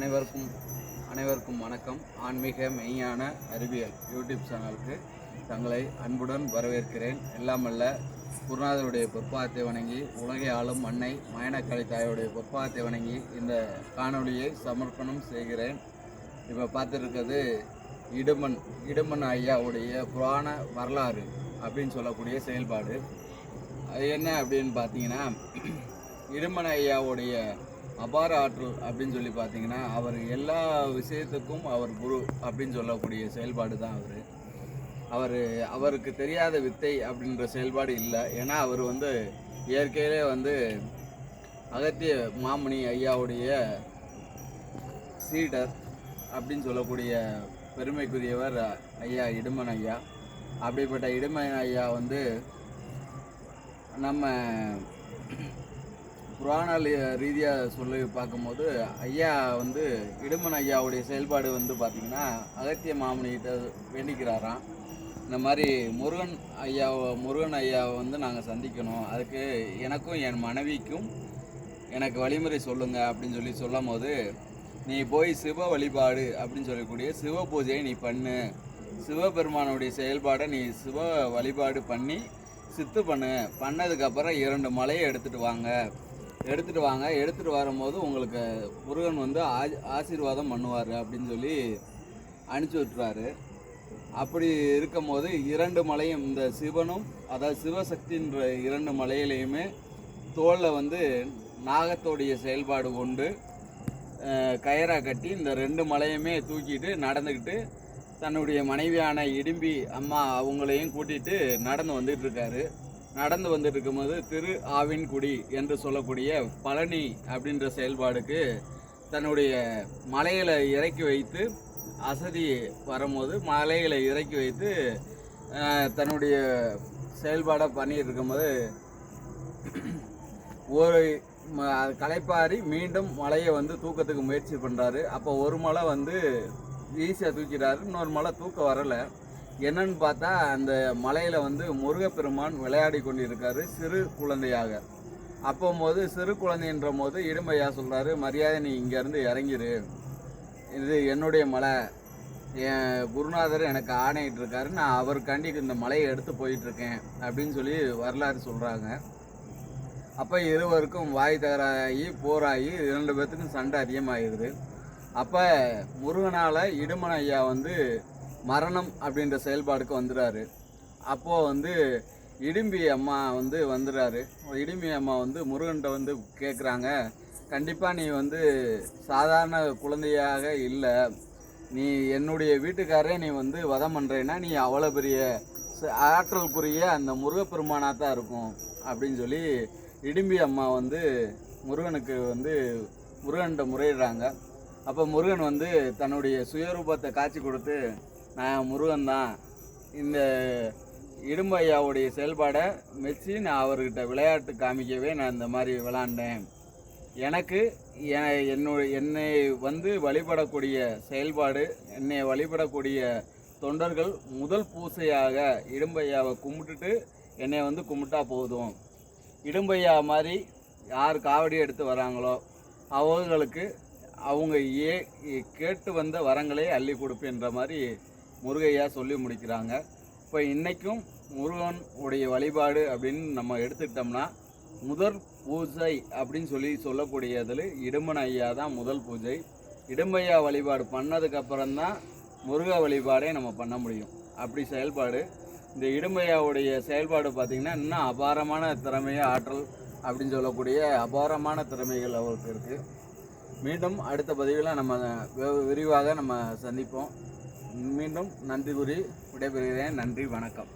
அனைவருக்கும் அனைவருக்கும் வணக்கம். ஆன்மீக மெய்ஞான அறிவியல் யூடியூப் சேனலுக்கு தங்களை அன்புடன் வரவேற்கிறேன். எல்லாமல்ல குருநாதருடைய பொற்பாதத்தை வணங்கி உலகை ஆளும் மண்ணை மயனக்கலை தாயுடைய பொற்பாதத்தை வணங்கி இந்த காணொளியை சமர்ப்பணம் செய்கிறேன். இப்போ பார்த்துருக்கிறது இடுமன் இடுமன் ஐயாவுடைய புராண வரலாறு அப்படின்னு சொல்லக்கூடிய செயல்பாடு. அது என்ன அப்படின்னு பார்த்தீங்கன்னா இடுமன் ஐயாவுடைய அபார ஆற்றல் அப்படின்னு சொல்லி பார்த்தீங்கன்னா அவர் எல்லா விஷயத்துக்கும் அவர் குரு அப்படின்னு சொல்லக்கூடிய செயல்பாடு தான் அவர். அவர் அவருக்கு தெரியாத வித்தை அப்படின்ற செயல்பாடு இல்லை. ஏன்னா அவர் வந்து இயற்கையிலே வந்து அகத்திய மாமணி ஐயாவுடைய சீடர் அப்படின்னு சொல்லக்கூடிய பெருமைக்குரியவர் ஐயா இடுமன் ஐயா. அப்படிப்பட்ட இடுமன் ஐயா வந்து நம்ம புராண ரீதியாக சொல்லி பார்க்கும்போது ஐயா வந்து இடுமன் ஐயாவுடைய செயல்பாடு வந்து பார்த்திங்கன்னா அகத்திய மாமனிகிட்ட வேண்டிக்கிறாராம். இந்த மாதிரி முருகன் ஐயாவை முருகன் ஐயாவை வந்து நாங்கள் சந்திக்கணும். அதுக்கு எனக்கும் என் மனைவிக்கும் எனக்கு வழிமுறை சொல்லுங்கள் அப்படின்னு சொல்லி சொல்லும் போது நீ போய் சிவ வழிபாடு அப்படின்னு சொல்லக்கூடிய சிவ பூஜையை நீ பண்ணு. சிவபெருமானுடைய செயல்பாடை நீ சிவ வழிபாடு பண்ணி சித்து பண்ணு. பண்ணதுக்கப்புறம் இரண்டு மலையை எடுத்துகிட்டு வாங்க. எடுத்துகிட்டு வாங்க. எடுத்துகிட்டு வரும்போது உங்களுக்கு முருகன் வந்து ஆஜ் ஆசீர்வாதம் பண்ணுவார் அப்படின்னு சொல்லி அனுப்பிச்சி விட்டுறாரு. அப்படி இருக்கும்போது இரண்டு மலையும் இந்த சிவனும் அதாவது சிவசக்தின்ற இரண்டு மலையிலையுமே தோளில் வந்து நாகத்தோடைய செயல்பாடு கொண்டு அஹ், கட்டி இந்த ரெண்டு மலையுமே தூக்கிட்டு நடந்துக்கிட்டு தன்னுடைய மனைவியான இடும்பி அம்மா அவங்களையும் கூட்டிகிட்டு நடந்து வந்துட்டு இருக்காரு. நடந்து வந்துட்டு இருக்கும்போது திரு ஆவின்குடி என்று சொல்லக்கூடிய பழனி அப்படின்ற செயல்பாடுக்கு தன்னுடைய மலைகளை இறக்கி வைத்து அசதி வரும்போது மலைகளை இறக்கி வைத்து தன்னுடைய செயல்பாடை பண்ணிகிட்டு இருக்கும்போது ஒரு ம- களைப்பாரி மீண்டும் மலையை வந்து தூக்கத்துக்கு முயற்சி பண்ணுறாரு அப்போ ஒரு மலை வந்து ஈஸியாக தூக்கிறாரு இன்னொரு மலை தூக்க வரலை. என்னன்னு பார்த்தா அந்த மலையில் வந்து முருகப்பெருமான் விளையாடி கொண்டிருக்காரு சிறு குழந்தையாக. அப்போ போது சிறு குழந்தைன்ற போது இடும்பையா சொல்கிறாரு மரியாதை நீ இங்கேருந்து இறங்கிரு. இது என்னுடைய மலை. என் குருநாதர் எனக்கு ஆணையிட்டு இருக்காரு. நான் அவருக்காண்டி இந்த மலையை எடுத்து போயிட்டுருக்கேன். அப்படின்னு சொல்லி வரலாறு சொல்கிறாங்க அப்போ இருவருக்கும் வாய் தகராகி போராகி இரண்டு பேர்த்துக்கும் சண்டை அதிகமாகிடுது. அப்போ முருகனால் இடுமன் ஐயா வந்து மரணம் அப்படின்ற செயல்பாடுக்கு வந்துடுறாரு அப்போது வந்து இடும்பி அம்மா வந்து வந்துடுறாரு இடும்பி அம்மா வந்து முருகன்கிட்ட வந்து கேட்குறாங்க கண்டிப்பாக நீ வந்து சாதாரண குழந்தையாக இல்லை. நீ என்னுடைய வீட்டுக்காரரே நீ வந்து வதம் பண்ணுறேன்னா நீ அவ்வளோ பெரிய ஆற்றல்குரிய ஆற்றலுக்குரிய அந்த முருகப்பெருமானாக தான் இருக்கும் அப்படின்னு சொல்லி இடும்பி அம்மா வந்து முருகனுக்கு வந்து முருகன்கிட்ட முறையிடுறாங்க. அப்போ முருகன் வந்து தன்னுடைய சுயரூபத்தை காட்சி கொடுத்து நான் முருகன் தான். இந்த இடும்பையாவுடைய செயல்பாடை மெச்சி நான் அவர்கிட்ட விளையாட்டு காமிக்கவே நான் இந்த மாதிரி விளாண்டேன். எனக்கு எ- என்னுடைய என்னை வந்து வழிபடக்கூடிய செயல்பாடு என்னை வழிபடக்கூடிய தொண்டர்கள் முதல் பூசையாக இடும்பையாவை கும்பிட்டுட்டு என்னை வந்து கும்பிட்டா போதும். இடும்பையா மாதிரி யார் காவடி எடுத்து வராங்களோ அவங்களுக்கு அவங்க ஏ கேட்டு வந்த வரங்களை அள்ளி கொடுப்பேன்ற மாதிரி முருகையா சொல்லி முடிக்கிறாங்க. இப்போ இன்றைக்கும் முருகன் உடைய வழிபாடு அப்படின்னு நம்ம எடுத்துக்கிட்டோம்னா முதல் பூஜை அப்படின்னு சொல்லி சொல்லக்கூடியதில் இடுமன் ஐயா தான் முதல் பூஜை. இடும்பையா வழிபாடு பண்ணதுக்கப்புறம் தான் முருக வழிபாடே நம்ம பண்ண முடியும். அப்படி செயல்பாடு. இந்த இடும்பையாவுடைய செயல்பாடு பார்த்திங்கன்னா இன்னும் அபாரமான திறமையை ஆற்றல் அப்படின்னு சொல்லக்கூடிய அபாரமான திறமைகள் அவருக்கு இருக்குது மீண்டும் அடுத்த பதிவில் நம்ம வி- விரிவாக நம்ம சந்திப்போம். மீண்டும் நன்றி கூறி விடைபெறுகிறேன். நன்றி வணக்கம்.